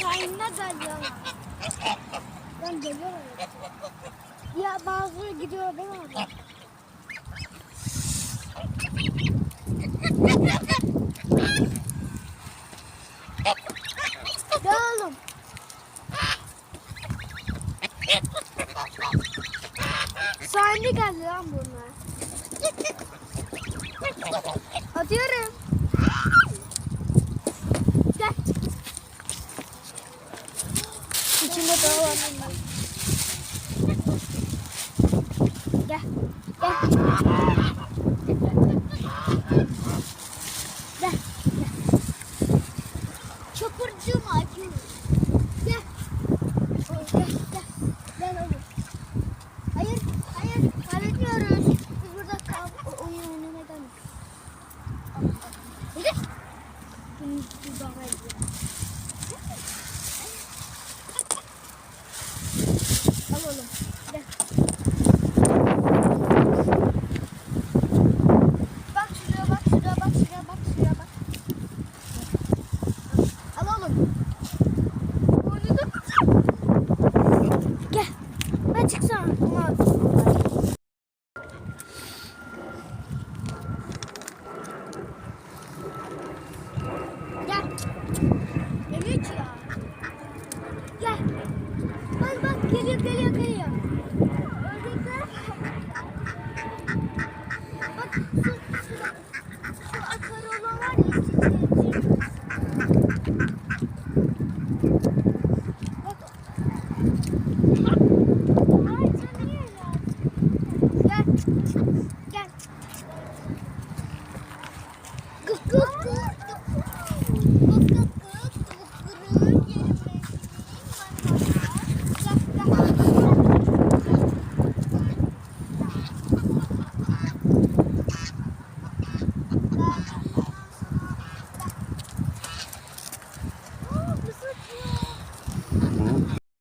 Şahinler geliyor. Ben geliyorum. Ya bazıları gidiyor değil mi abi? Gel oğlum. Geldi lan bunlar. Atıyorum. Gel. İçinde daha var. Gel. Gel. Gel. Gel. geliyor. Ördekler... Bak şu, şu, şu akarola var ya çiçeği. Şey Bak. Ay canı gel. Gel. Gel. Gık gık.